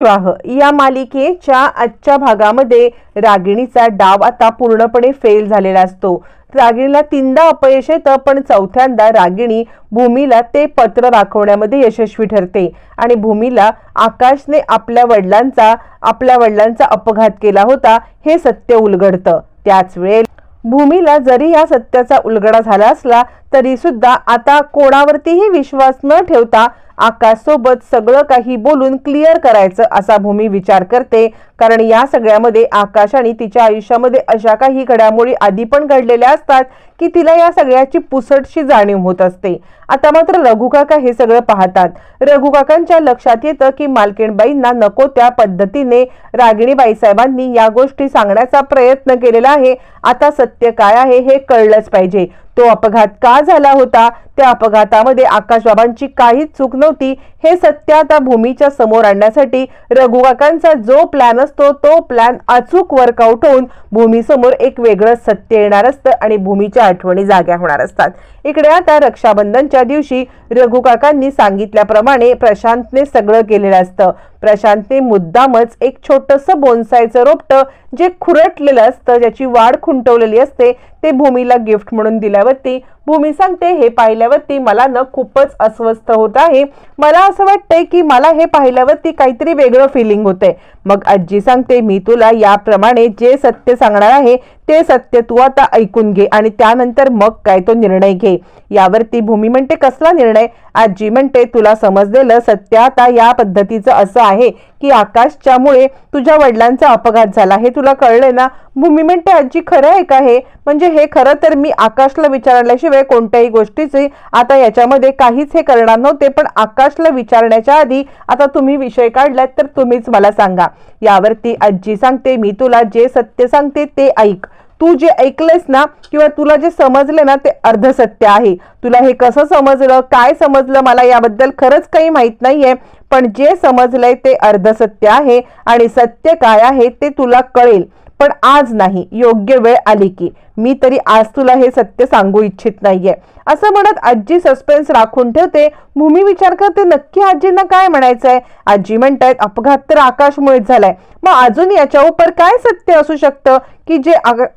विवाह या मालिकेच्या आजच्या भागामध्ये रागिणीचा डाव आता पूर्णपणे फेल झालेला असतो. रागिणीला तीनदा अपयश येतं पण चौथ्यांदा रागिणी भूमीला ते पत्र दाखवण्यामध्ये यशस्वी ठरते. आणि भूमीला आकाशने आपल्या वडिलांचा आपल्या वडिलांचा अपघात केला होता हे सत्य उलगडतं. त्याच वेळेला भूमीला जरी या सत्याचा उलगडा झाला असला तरी सुद्धा आता कोणावरतीही विश्वास न ठेवता आकाशसोबत सगळं काही बोलून क्लिअर करायचं असा भूमी विचार करते. कारण या सगळ्यामध्ये आकाश आणि तिच्या आयुष्यामध्ये अशा काही घडामोडी आधी पण घडलेल्या असतात की तिला या सगळ्याची पुसटशी जाणीव होत असते. आता मात्र रघुकाका हे सगळं पाहतात. रघुकाकांच्या लक्षात येतं की मालकीणबाईंना नको त्या पद्धतीने रागिणीबाई साहेबांनी या गोष्टी सांगण्याचा प्रयत्न केलेला आहे. आता सत्य काय आहे हे कळलंच पाहिजे. तो अपघात का झाला होता? त्या अपघातामध्ये आकाशबाबांची काहीच चूक नव्हती. हे सत्य आता भूमीच्या समोर आणण्यासाठी रघुकाकांचा जो प्लॅन असतो तो प्लॅन अचूक वर्कआउट होऊन भूमीसमोर एक वेगळं सत्य येणार असतं आणि भूमीच्या आठवणी जाग्या होणार असतात. इकडे आता रक्षाबंधनच्या दिवशी रघुकाकांनी सांगितल्याप्रमाणे प्रशांतने सगळं केलेलं असतं. प्रशांतने मुद्दामच एक छोटस बोनसायचं रोपटं जे खुरटलेलं असतं ज्याची वाढ खुंटवलेली असते ते भूमीला गिफ्ट म्हणून ప్రవర్తి भूमी सांगते हे पाहिल्यावरती मला न खूपच अस्वस्थ होत आहे. मला असं वाटतंय की मला हे पाहिल्यावरती काहीतरी वेगळं फिलिंग होतंय. मग आजी सांगते मी तुला याप्रमाणे जे सत्य सांगणार आहे ते सत्य तू आता ऐकून घे आणि त्यानंतर मग काय तो निर्णय घे. यावरती भूमी म्हणते कसला निर्णय? आजी म्हणते तुला समजलेलं सत्य आता या पद्धतीचं असं आहे की आकाशच्यामुळे तुझ्या वडिलांचा अपघात झाला. हे तुला कळलंय ना? भूमी म्हणते आजी खरं आहे का हे? म्हणजे हे खरं तर मी आकाशला विचारल्याशिवाय कोणत्याही गोष्टीचे आता याच्यामध्ये काहीच हे करणार नव्हते पण आकाशला विचारण्याच्या आधी आता तुम्ही विषय काढलात तर तुम्हीच मला सांगा. यावरती आजी सांगते मी तुला जे सत्य सांगते ते ऐक. तू जे ऐकलंयस ना किंवा तुला जे समजलं ना ते अर्ध सत्य आहे. तुला हे कसं समजलं काय समजलं मला याबद्दल खरंच काही माहीत नाहीये पण जे समजलंय ते अर्ध सत्य आहे आणि सत्य काय आहे ते तुला कळेल. पण आज नाही योग्य वेळ आली की. मी तरी आज तुला हे सत्य सांगू इच्छित नाहीये. असं म्हणत आजी सस्पेन्स राखून ठेवते. भूमी विचार करते नक्की आजींना काय म्हणायचंय? आजी म्हणतायत अपघात तर आकाशमुळेच झालाय. मग अजून याच्या उपर काय सत्य असू शकतं? की जे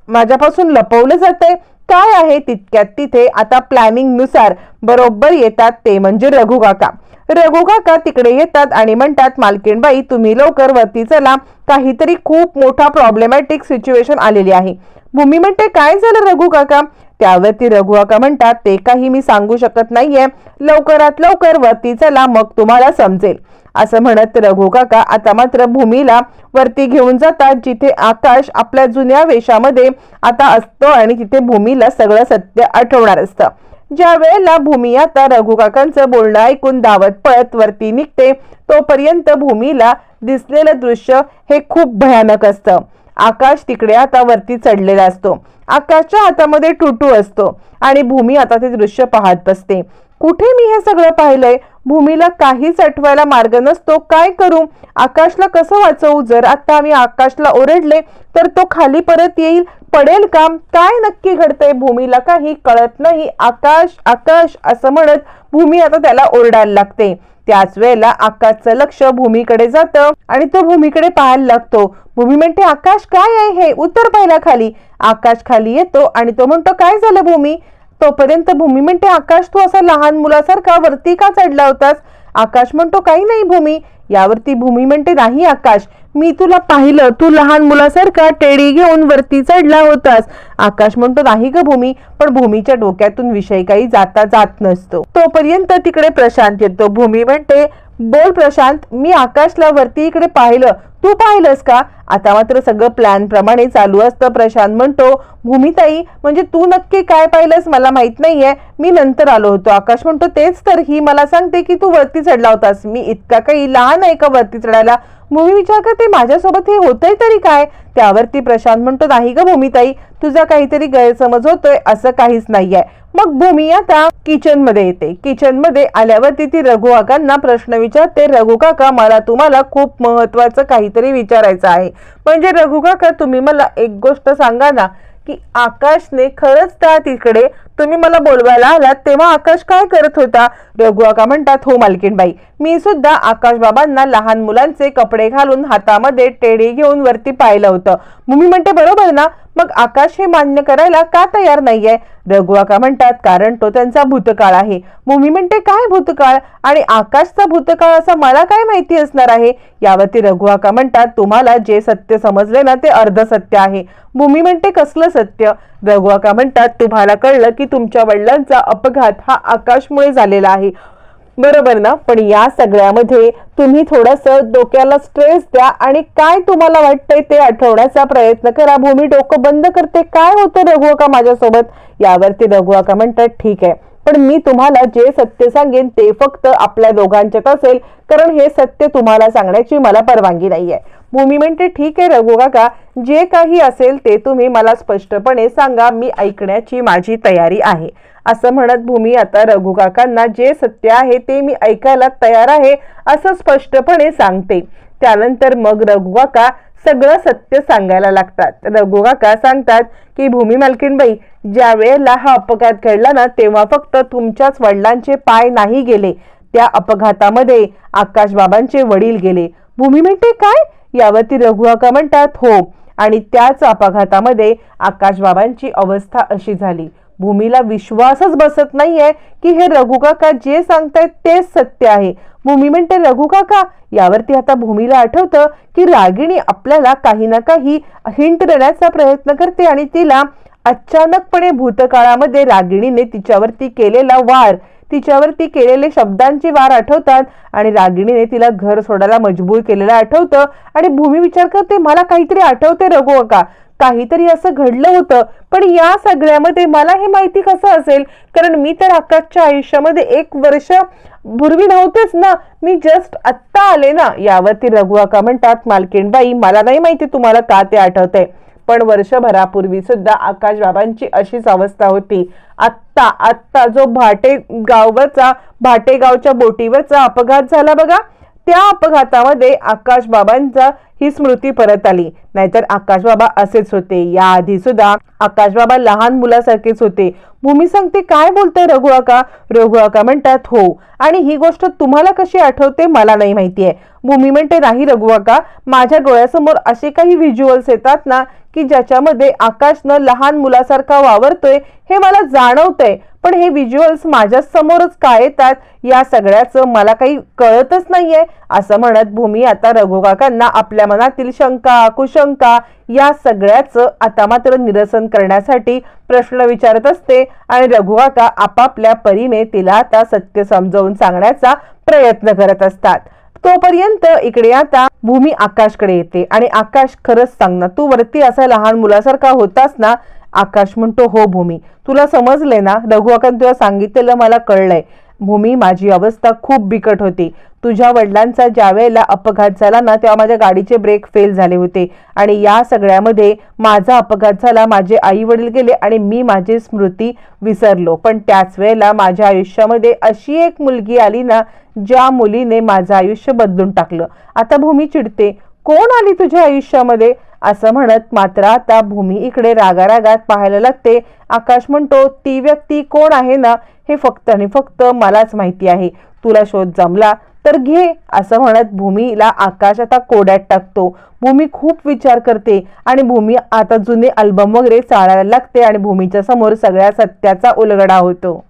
माझ्यापासून लपवलं जातंय? काय आहे तितक्यात तिथे? आता प्लॅनिंगनुसार. बरोबर येतात ते म्हणजे रघुकाका काका. काका तिकडे येतात आणि म्हणतात मालकीणबाई तुम्ही लवकर वरती चला. काहीतरी खूप मोठा प्रॉब्लेमॅटिक सिच्युएशन आलेली आहे. भूमी म्हणते काय झालं रघुकाका त्यावरती रघु काका म्हणतात ते काही मी सांगू शकत नाहीये. लवकरात लवकर वरती चला मग तुम्हाला समजेल. असं म्हणत रघु काका आता मात्र भूमीला वरती घेऊन जातात जिथे आकाश आपल्या जुन्या वेशामध्ये आता असतो आणि तिथे भूमीला सगळं सत्य आठवणार असतं. ज्या वेळेला भूमी आता रघुकाकांचं बोलणं ऐकून धावत पळत वरती निघते तोपर्यंत भूमीला दिसलेलं दृश्य हे खूप भयानक असतं. आकाश तिकडे आता वरती चढलेला असतो. आकाशच्या हातामध्ये टुटू असतो आणि भूमी आता ते दृश्य पाहत बसते. कुठे मी हे सगळं पाहिलंय? भूमीला काहीच आठवायला मार्ग नसतो. काय करू? आकाशला कसं वाचवू? जर आता आम्ही आकाशला ओरडले तर तो खाली परत येईल. पडेल का? काय नक्की घडतंय? भूमीला काही कळत नाही. आकाश आकाश असं म्हणत भूमी आता त्याला ओरडायला लागते. त्याच वेळेला आकाशचं लक्ष भूमीकडे जातं आणि तो भूमीकडे पाहायला लागतो. भूमी म्हणते आकाश काय आहे हे? उत्तर पाहिला खाली. आकाश खाली येतो आणि तो म्हणतो काय झालं भूमी? तोपर्यंत भूमी म्हणते आकाश तू असा लहान मुलासारखा वरती का चढला होतास? आकाश म्हणतो काही नाही भूमी. यावरती भूमी म्हणते नाही आकाश मी तुला पाहिलं तू लहान मुलासारखा टेडी घेऊन वरती चढला होतास. आकाश म्हणतो नाही ग भूमी पण भूमीच्या डोक्यातून विषय काही जाता जात नसतो. तोपर्यंत तिकडे प्रशांत येतो. भूमी म्हणते बोल प्रशांत मी आकाशला वरती इकडे पाहिलं तू पाहिलंस का? आता मात्र सगळं प्लॅन प्रमाणे चालू असतं. प्रशांत म्हणतो भूमिताई म्हणजे तू नक्की काय पाहिलंस मला माहीत नाहीये. मी नंतर आलो होतो. आकाश म्हणतो तेच तर ही मला सांगते की तू वरती चढला होतास. मी इतका काही लहान आहे का वरती चढायला? भूमी विचार करते माझ्यासोबत हे होतंय तरी काय? त्यावरती प्रशांत म्हणतो नाही ग भूमिताई तुझा काहीतरी गैरसमज होतोय असं काहीच नाहीये. मग भूमी आता किचनमध्ये येते. किचनमध्ये आल्यावरती ती रघु काकांना प्रश्न विचारते रघु काका मला तुम्हाला खूप महत्वाचं काहीतरी विचारायचं आहे. म्हणजे रघु काका तुम्ही मला एक गोष्ट सांगा ना की आकाशने खरंच त्या तिकडे तुम्ही मला बोलवायला आलात तेव्हा आकाश काय करत होता? रघु काका म्हणतात हो मालकीणबाई मी सुद्धा आकाश बाबांना लहान मुलांचे कपडे घालून हातामध्ये टेढे घेऊन वरती पाहिलं होतं. मम्मी म्हणते बरोबर ना? मग आकाश हे मान्य करायला का तयार नाहीये? रघुआका म्हणतात कारण तो त्यांचा भूतकाळ आहे. मुमी म्हणते काय भूतकाळ? आणि आकाशचा भूतकाळ असं मला काय माहिती असणार आहे? यावरती रघुआका म्हणतात तुम्हाला जे सत्य समजले ना ते अर्ध सत्य आहे. मुमी म्हणते कसलं सत्य? रघुआका म्हणतात तुम्हाला कळलं की तुमच्या वडिलांचा अपघात हा आकाशमुळे झालेला आहे. बरोबर ना? पण या सगळ्यामध्ये तुम्ही थोडस डोक्याला स्ट्रेस द्या आणि काय तुम्हाला वाटतंय ते आठवण्याचा प्रयत्न करा. भूमी डोकं बंद करते. काय होतं रघु का माझ्यासोबत? यावरती रघु का म्हणतात ठीक आहे. पण मी तुम्हाला जे सत्य सांगेन ते फक्त आपल्या दोघांच्यात असेल. कारण हे सत्य तुम्हाला सांगण्याची मला परवानगी नाही आहे भूमी म्हणते ठीक आहे रघु काका जे काही असेल ते तुम्ही मला स्पष्टपणे सांगा मी ऐकण्याची माझी तयारी आहे. असं म्हणत भूमी आता रघु काकांना जे सत्य आहे ते मी ऐकायला तयार आहे असं स्पष्टपणे सांगते. त्यानंतर मग रघु काका सगळं सत्य सांगायला लागतात. रघु काका सांगतात की भूमी मालकीणबाई ज्या वेळेला हा अपघात घडला ना तेव्हा फक्त तुमच्याच वडिलांचे पाय नाही गेले. त्या अपघातामध्ये आकाश बाबांचे वडील गेले. भूमी म्हणते काय? यावरती रघु काका म्हणतात हो. आणि त्याच अपघातामध्ये आकाश बाबांची अवस्था अशी झाली. भूमीला विश्वासच बसत नाहीये की हे रघुकाका जे सांगतायत तेच सत्य आहे. भूमी म्हणते रघुकाका यावरती आता भूमीला आठवतं की रागिणी आपल्याला काही ना काही हिंट देण्याचा प्रयत्न करते आणि तिला अचानकपणे भूतकाळामध्ये रागिणीने तिच्यावरती केलेला वार तिच्यावर ती केलेले शब्दांची वार आठवतात आणि रागिणीने तिला घर सोडायला मजबूर केलेलं आठवतं. आणि भूमी विचार करते मला काहीतरी आठवते रघु का काहीतरी असं घडलं होतं. पण या सगळ्यामध्ये मला हे माहिती कसं असेल? कारण मी तर आकाशच्या आयुष्यामध्ये एक वर्ष पूर्वी नव्हतेच ना. मी जस्ट आत्ता आले ना. यावरती रघु म्हणतात मालकीणबाई मला नाही माहिती तुम्हाला का ते आठवतंय. पण वर्षभरापूर्वी सुद्धा आकाश बाबांची अशीच अवस्था होती. आत्ता आत्ता जो भाटे गावचा भाटेगावच्या बोटीवरचा अपघात झाला बघा. त्या अपघातामध्ये आकाश बाबांचा ही स्मृती परत आली. नाहीतर आकाश बाबा असेच होते. याआधी सुद्धा आकाश बाबा लहान मुलासारखेच होते. भूमी सांगते काय बोलते रघु आका रघु आका म्हणतात हो. आणि ही गोष्ट तुम्हाला कशी आठवते मला नाही माहितीये भूमी म्हणते नाही रघु आका माझ्या डोळ्यासमोर असे काही व्हिज्युअल्स येतात ना की ज्याच्यामध्ये आकाशनं लहान मुलासारखा वावरतोय हे मला जाणवतंय. पण हे व्हिज्युअल्स माझ्या समोरच काय येतात? या सगळ्याचं मला काही कळतच नाहीये. असं म्हणत भूमी आता रघुकाकांना आपल्या मनातील शंका कुशंका या सगळ्याचं आता मात्र निरसन करण्यासाठी प्रश्न विचारत असते आणि रघुकाका आपापल्या परीने तिला आता सत्य समजावून सांगण्याचा प्रयत्न करत असतात. तोपर्यंत इकडे आता भूमी आकाशकडे येते आणि आकाश खरंच सांग ना तू वरती असा लहान मुलासारखा होतास ना आकाश म्हणतो हो भूमी तुला समजले ना? रघु तुला सांगितलेलं मला कळलंय. भूमी माझी अवस्था खूप बिकट होती. तुझ्या वडिलांचा ज्या वेळेला अपघात झाला ना तेव्हा माझ्या गाडीचे ब्रेक फेल झाले होते. आणि या सगळ्यामध्ये माझा अपघात झाला माझे आई वडील गेले आणि मी माझी स्मृती विसरलो. पण त्याच वेळेला माझ्या आयुष्यामध्ये अशी एक मुलगी आली ना ज्या मुलीने माझं आयुष्य बदलून टाकलं. आता भूमी चिडते कोण आली तुझ्या आयुष्यामध्ये? असं म्हणत मात्र आता भूमी इकडे रागारागात पाहायला लागते. आकाश म्हणतो ती व्यक्ती कोण आहे ना? हे फक्त आणि फक्त मलाच माहिती आहे. तुला शोध जमला तर घे असं म्हणत भूमीला आकाश आता कोड्यात टाकतो. भूमी खूप विचार करते आणि भूमी आता जुने अल्बम वगैरे चाळायला लागते आणि भूमीच्या समोर सगळ्या सत्याचा उलगडा होतो.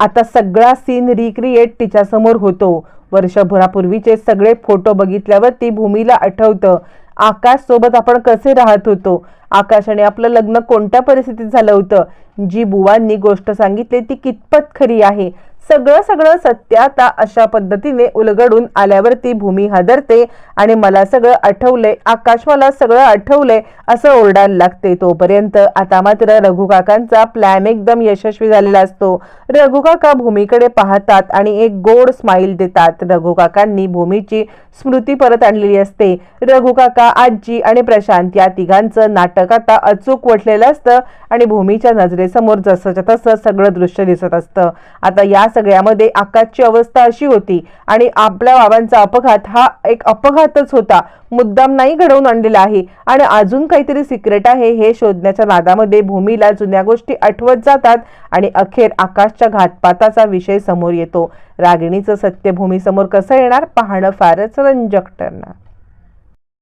आता सगळा सीन रिक्रिएट तिच्या समोर होतो. वर्षभरापूर्वीचे सगळे फोटो बघितल्यावर ती भूमीला आठवतं. आकाश सोबत आपण कसे राहत होतो? आकाशाने आपलं लग्न कोणत्या परिस्थितीत झालं होतं? जी बुवांनी गोष्ट सांगितली ती कितपत खरी आहे? सगळं सगळं सत्य आता अशा पद्धतीने उलगडून आल्यावरती भूमी हादरते आणि मला सगळं आठवलंय आकाश मला सगळं आठवलंय असं ओरडायला लागते तोपर्यंत. आता मात्र रघु काकांचा प्लॅन एकदम यशस्वी झालेला असतो. रघु काका भूमीकडे पाहतात आणि एक गोड स्माइल देतात. रघु काकांनी भूमीची स्मृती परत आणलेली असते. रघुकाका आजी आणि प्रशांत या तिघांचं नाटक आता अचूक वटलेलं असतं आणि भूमीच्या नजरेसमोर जसंच्या तसं सगळं दृश्य दिसत असतं. आता या सगळ्यामध्ये आकाशची अवस्था अशी होती आणि आपल्या बाबांचा अपघात हा एक अपघातच होता. मुद्दाम नाही घडवून आणलेला आहे. आणि अजून काहीतरी सिक्रेट आहे हे शोधण्याच्या नादामध्ये भूमीला जुन्या गोष्टी आठवत जातात आणि अखेर आकाशच्या घातपाताचा विषय समोर येतो. रागिणीचं सत्य भूमीसमोर कसं येणार पाहणं फारच रंजक ठरणार.